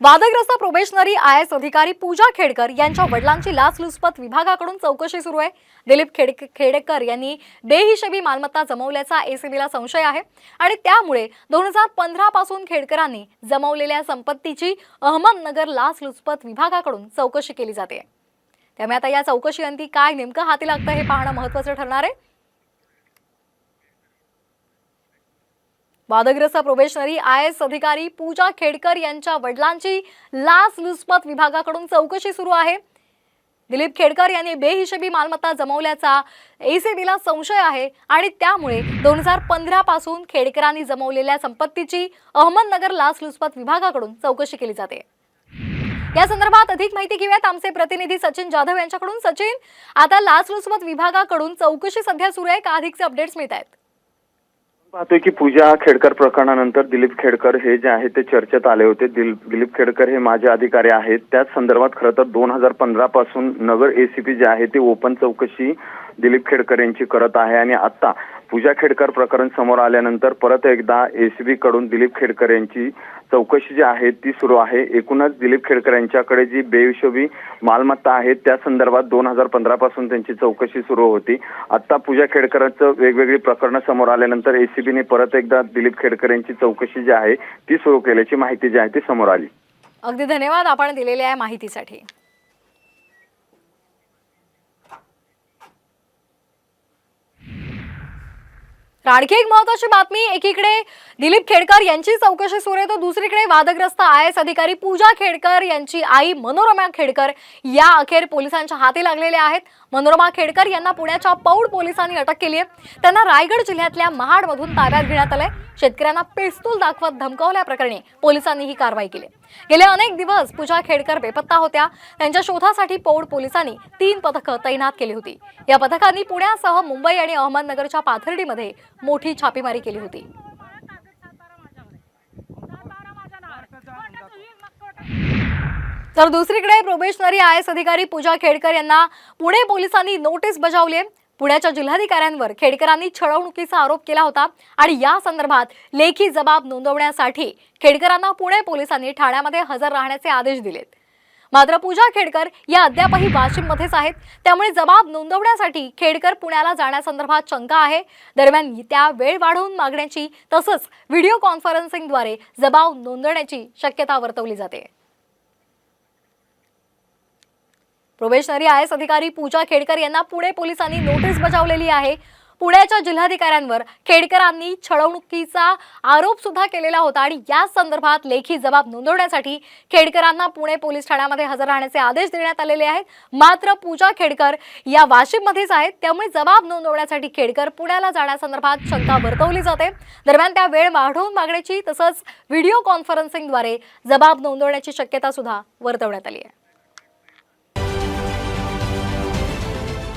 वादग्रस्त probationary I S अधिकारी पूजा खेडकर यांच्या वडिलांची लाचलुचपत विभागाकडून चौकशी सुरू आहे. दिलीप खेड खेडेकर यांनी बेहिशेबी मालमत्ता जमवल्याचा एसीबीला संशय आहे. आणि त्यामुळे दोन हजार पंधरा पासून खेडकरांनी जमवलेल्या संपत्तीची अहमदनगर लाचलुचपत विभागाकडून चौकशी केली जाते. त्यामुळे आता या चौकशीअंती काय नेमकं हाती लागतं हे पाहणं महत्वाचं ठरणार आहे. वादग्रस्त प्रोबेशनरी आय एस अधिकारी पूजा खेडकर यांच्या वडिलांची लाच लुचपत विभागाकडून चौकशी सुरू आहे. दिलीप खेडकर यांनी बेहिशेबी मालमत्ता जमवल्याचा एसीबीला संशय आहे आणि त्यामुळे दोन हजार पंधरा पासून खेडकरांनी जमवलेल्या संपत्तीची अहमदनगर लाचलुचपत विभागाकडून चौकशी केली जाते. या संदर्भात अधिक माहिती घेऊयात आमचे प्रतिनिधी सचिन जाधव यांच्याकडून. सचिन आता लाचलुचपत विभागाकडून चौकशी सध्या सुरू आहे का? अधिकचे अपडेट्स मिळत आहेत पाहतोय की पूजा खेडकर प्रकरणानंतर दिलीप खेडकर हे जे आहे ते चर्चेत आले होते. दिल- दिलीप खेडकर हे माझे अधिकारी आहेत. त्याच संदर्भात खरं तर दोन हजार पंधरा पासून नगर एसीपी जे आहे ते ओपन चौकशी दिलीप खेडकर यांची करत आहे. आणि आता पूजा खेडकर प्रकरण समोर आल्यानंतर परत एकदा एसीबी कडून दिलीप खेडकर यांची चौकशी जी आहे ती सुरू आहे. एकूणच दिलीप खेडकर यांच्याकडे जी बेहिशोबी मालमत्ता आहे त्या संदर्भात दोन हजार पंधरा पासून त्यांची चौकशी सुरू होती. आता पूजा खेडकरांचं वेगवेगळी प्रकरणं समोर आल्यानंतर एसीबीने परत एकदा दिलीप खेडकर यांची चौकशी जी आहे ती सुरू केल्याची माहिती जी आहे ती समोर आली. अगदी धन्यवाद आपण दिलेल्या माहितीसाठी. आणखी एक महत्वाची बातमी एकीकडे दिलीप खेडकर यांची चौकशी सुरू आहे तर दुसरीकडे वादग्रस्त आय एस अधिकारी पूजा खेडकर यांची आई मनोरमा खेडकर या अखेर पोलिसांच्या हाती लागलेल्या आहेत. मनोरमा खेडकर यांना पुण्याच्या पौड पोलिसांनी अटक केली आहे. त्यांना रायगड जिल्ह्यातल्या महाडमधून ताब्यात घेण्यात आलंय. शेतकऱ्यांना पिस्तूल दाखवत धमकावल्याप्रकरणी पोलिसांनी ही कारवाई केली. गेले अनेक दिवस पूजा खेडकर बेपत्ता होत्या. त्यांच्या शोधासाठी पौड पोलिसांनी तीन पथकं तैनात केली होती. या पथकांनी पुण्यासह मुंबई आणि अहमदनगरच्या पाथर्डीमध्ये मोठी छापेमारी केली होती. तर दुसरीकडे प्रोबेशनरी आय एस अधिकारी पूजा खेडकर यांना पुणे पोलिसांनी नोटीस बजावली आहे. पुण्याच्या जिल्हाधिकाऱ्यांवर खेडकरांनी छळवणुकीचा आरोप केला होता आणि या संदर्भात लेखी जबाब नोंदवण्यासाठी खेडकरांना पुणे पोलिसांनी ठाण्यामध्ये हजर राहण्याचे आदेश दिलेत. मात्र पूजा खेडकर या अद्यापही वाशिममध्येच आहेत. त्यामुळे जबाब नोंदवण्यासाठी खेडकर पुण्याला जाण्यासंदर्भात शंका आहे. दरम्यान त्या वेळ वाढवून मागण्याची तसंच व्हिडिओ कॉन्फरन्सिंगद्वारे जबाब नोंदवण्याची शक्यता वर्तवली जाते. प्रोबेशनरी आय एस अधिकारी पूजा खेडकर यांना पुणे पोलिसांनी नोटीस बजावलेली आहे. पुण्याच्या जिल्हाधिकाऱ्यांवर खेडकरांनी छळवणुकीचा आरोप सुद्धा केलेला होता आणि या संदर्भात लेखी जबाब नोंदवण्यासाठी खेडकरांना पुणे पोलीस ठाण्यामध्ये हजर राहण्याचे आदेश देण्यात आलेले आहेत. मात्र पूजा खेडकर या वाशिममध्येच आहेत. त्यामुळे जबाब नोंदवण्यासाठी खेडकर पुण्याला जाण्यासंदर्भात शंका वर्तवली जाते. दरम्यान त्या वेळ वाढवून मागण्याची तसंच व्हिडिओ कॉन्फरन्सिंगद्वारे जबाब नोंदवण्याची शक्यता सुद्धा वर्तवण्यात आली आहे.